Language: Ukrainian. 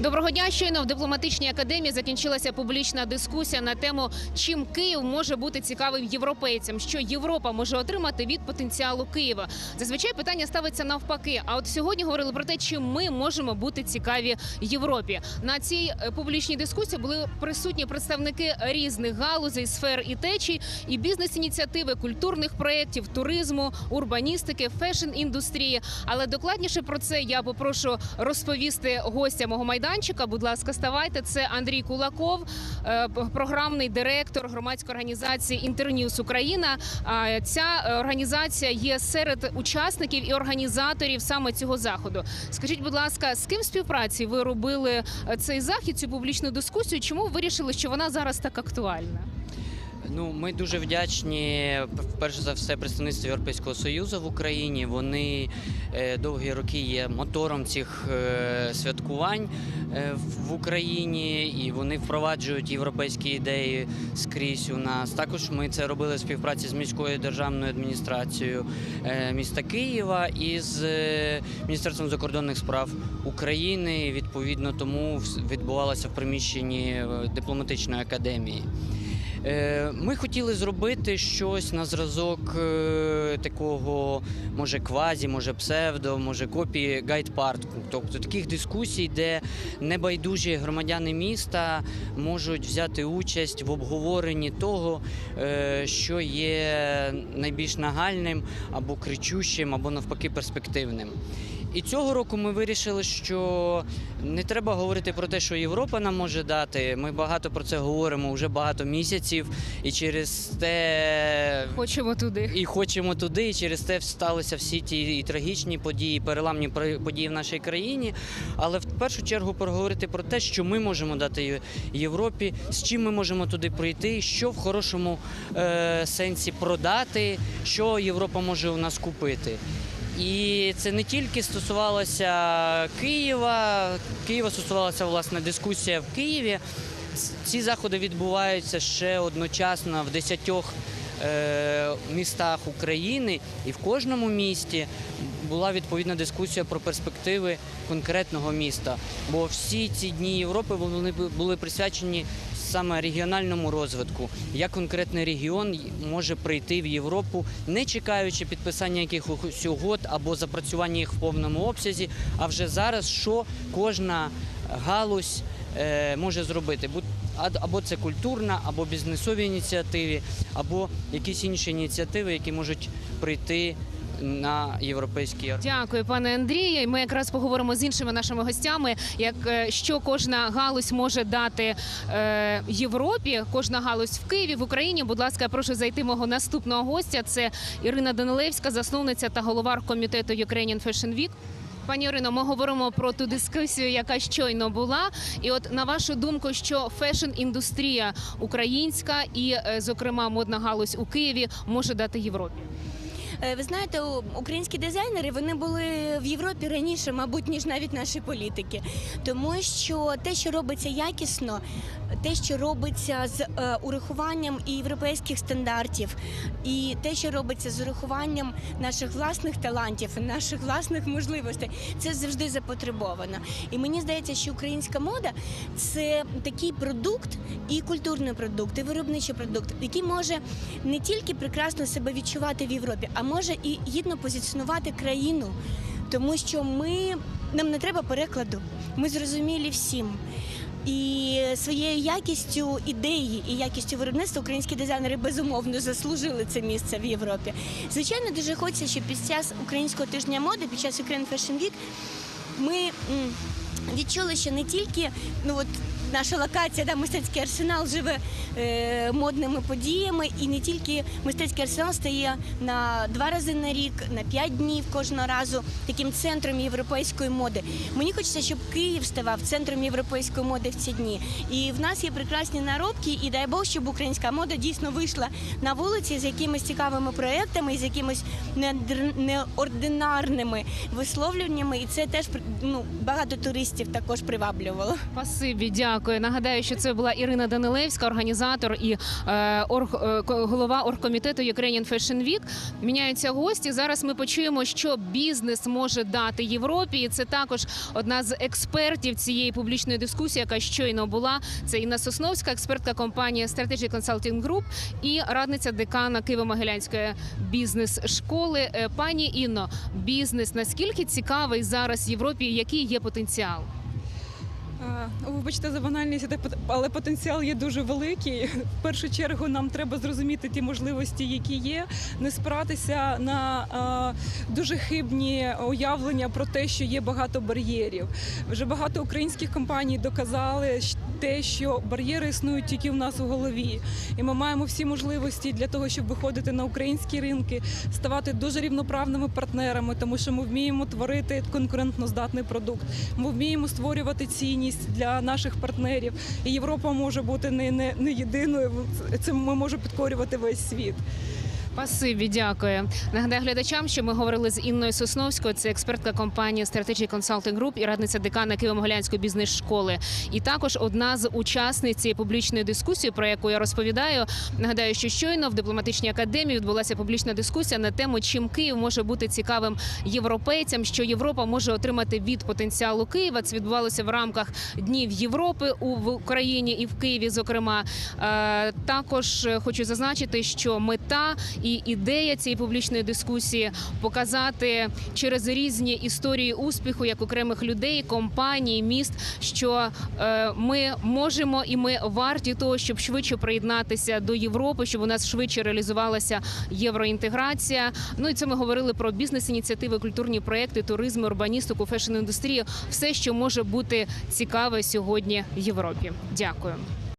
Доброго дня. Щойно в дипломатичній академії закінчилася публічна дискусія на тему, чим Київ може бути цікавим європейцям, що Європа може отримати від потенціалу Києва. Зазвичай питання ставиться навпаки. А от сьогодні говорили про те, чим ми можемо бути цікаві Європі. На цій е, публічній дискусії були присутні представники різних галузей, сфер і течій, і бізнес-ініціативи, культурних проєктів, туризму, урбаністики, фешн-індустрії. Але докладніше про це я попрошу розповісти гостя мого майданчика. Будь ласка, ставайте. Це Андрій Кулаков, е, програмний директор громадської організації Інтерньюз Україна. Ця організація є серед учасників і організаторів саме цього заходу. Скажіть, будь ласка, з ким співпраці ви робили е, цей захід, цю публічну дискусію? Чому ви вирішили, що вона зараз так актуальна? Ну, ми дуже вдячні, перш за все, представництву Європейського Союзу в Україні. Вони е, довгі роки є мотором цих е, святкувань е, в- Україні, і вони впроваджують європейські ідеї скрізь у нас. Також ми це робили в співпраці з міською державною адміністрацією міста Києва і з Міністерством закордонних справ України. Відповідно, тому відбувалося в приміщенні дипломатичної академії. Е, Ми хотіли зробити щось на зразок е, такого, може, квазі, може псевдо, може копії гайд-парку. Тобто таких дискусій, де небайдужі громадяни міста можуть взяти участь в обговоренні того, е, що є найбільш нагальним або кричущим, або навпаки перспективним. І цього року ми вирішили, що не треба говорити про те, що Європа нам може дати. Ми багато про це говоримо вже багато місяців, і через те Хочемо туди. і хочемо туди, і через те сталися всі ті і трагічні події, і переламні події в нашій країні. Але в першу чергу поговорити про те, що ми можемо дати Європі, з чим ми можемо туди прийти, що в хорошому е, сенсі продати, що Європа може у нас купити. І це не тільки стосувалося Києва. Києва стосувалася власне дискусія в Києві. Ці заходи відбуваються ще одночасно в десятьох е, містах України, і в кожному місті була відповідна дискусія про перспективи конкретного міста. Бо всі ці дні Європи вони були присвячені саме регіональному розвитку. Як конкретний регіон може прийти в Європу, не чекаючи підписання якихось угод або запрацювання їх в повному обсязі, а вже зараз що кожна галузь е, може зробити. Або це культурна, або бізнесові ініціативи, або якісь інші ініціативи, які можуть прийти на європейський ринок. Дякую, пане Андрію. Ми якраз поговоримо з іншими нашими гостями, як е, що кожна галузь може дати е, Європі. Кожна галузь в Києві, в Україні. Будь ласка, я прошу зайти мого наступного гостя. Це Ірина Данилевська, засновниця та голова комітету Ukrainian Fashion Week. Пані Ірино, ми говоримо про ту дискусію, яка щойно була. І от на вашу думку, що фешн-індустрія українська і, е, зокрема, модна галузь у Києві може дати Європі. Е, Ви знаєте, українські дизайнери вони були в Європі раніше, мабуть, ніж навіть наші політики. Тому що те, що робиться якісно, те, що робиться з е, урахуванням і європейських стандартів, і те, що робиться з урахуванням наших власних талантів, наших власних можливостей, це завжди запотребовано. І мені здається, що українська мода це такий продукт, і культурний продукт, і виробничий продукт, який може не тільки прекрасно себе відчувати в Європі, а може і гідно позиціонувати країну, тому що ми нам не треба перекладу. Ми зрозумілі всім. І своєю якістю ідеї і якістю виробництва українські дизайнери безумовно заслужили це місце в Європі. Звичайно, дуже хочеться, щоб під час українського тижня моди, під час Ukraine Fashion Week, ми відчули, що не тільки ну от наша локація, да, мистецький арсенал живе е, модними подіями, і не тільки мистецький арсенал стає на два рази на рік, на п'ять днів кожного разу таким центром європейської моди. Мені хочеться, щоб Київ ставав центром європейської моди в ці дні. І в нас є прекрасні наробки, і дай Бог, щоб українська мода дійсно вийшла на вулиці з якимись цікавими проектами, з якимись неординарними висловлюваннями. І це теж ну, багато туристів туристів також приваблювало. Спасибі, дякую. Нагадаю, що це була Ірина Данилевська, організатор і е, орг, е, голова оргкомітету Ukrainian Fashion Week. Міняються гості. Зараз ми почуємо, що бізнес може дати Європі. І це також одна з експертів цієї публічної дискусії, яка щойно була. Це Інна Сосновська, експертка компанії Strategic Consulting Group і радниця декана Києво-Могилянської бізнес-школи. Е, Пані Інно, бізнес наскільки цікавий зараз Європі? Який є потенціал? А, Вибачте за банальність, але пот- але потенціал є дуже великий. В першу чергу нам треба зрозуміти ті можливості, які є, не спиратися на дуже хибні уявлення про те, що є багато бар'єрів. Вже багато українських компаній доказали те, що бар'єри існують тільки в нас у голові, і ми маємо всі можливості для того, щоб виходити на українські ринки, ставати дуже рівноправними партнерами, тому що ми вміємо творити конкурентноздатний продукт. Ми вміємо створювати цінність для наших партнерів. І Європа може бути не, не, не єдиною. Це ми можемо підкорювати весь світ. Спасибі, дякую. Нагадаю глядачам, що ми говорили з Інною Сосновською. Це експертка компанії Strategic Consulting Group і радниця декана Києво-Могилянської бізнес-школи. І також одна з учасниць цієї публічної дискусії, про яку я розповідаю. Нагадаю, що щойно в дипломатичній академії відбулася публічна дискусія на тему, чим Київ може бути цікавим європейцям, що Європа може отримати від потенціалу Києва. Це відбувалося в рамках днів Європи у в Україні і в Києві. Зокрема, Е, також е, хочу зазначити, що мета і ідея цієї публічної дискусії показати через різні історії успіху як окремих людей, компаній, міст, що е, ми можемо і ми варті того, щоб швидше приєднатися до Європи, щоб у нас швидше реалізувалася євроінтеграція. Ну і це ми говорили про бізнес-ініціативи, культурні проекти, туризм, урбаністику, фешн-індустрію все, що може бути цікаве сьогодні Європі. Дякую.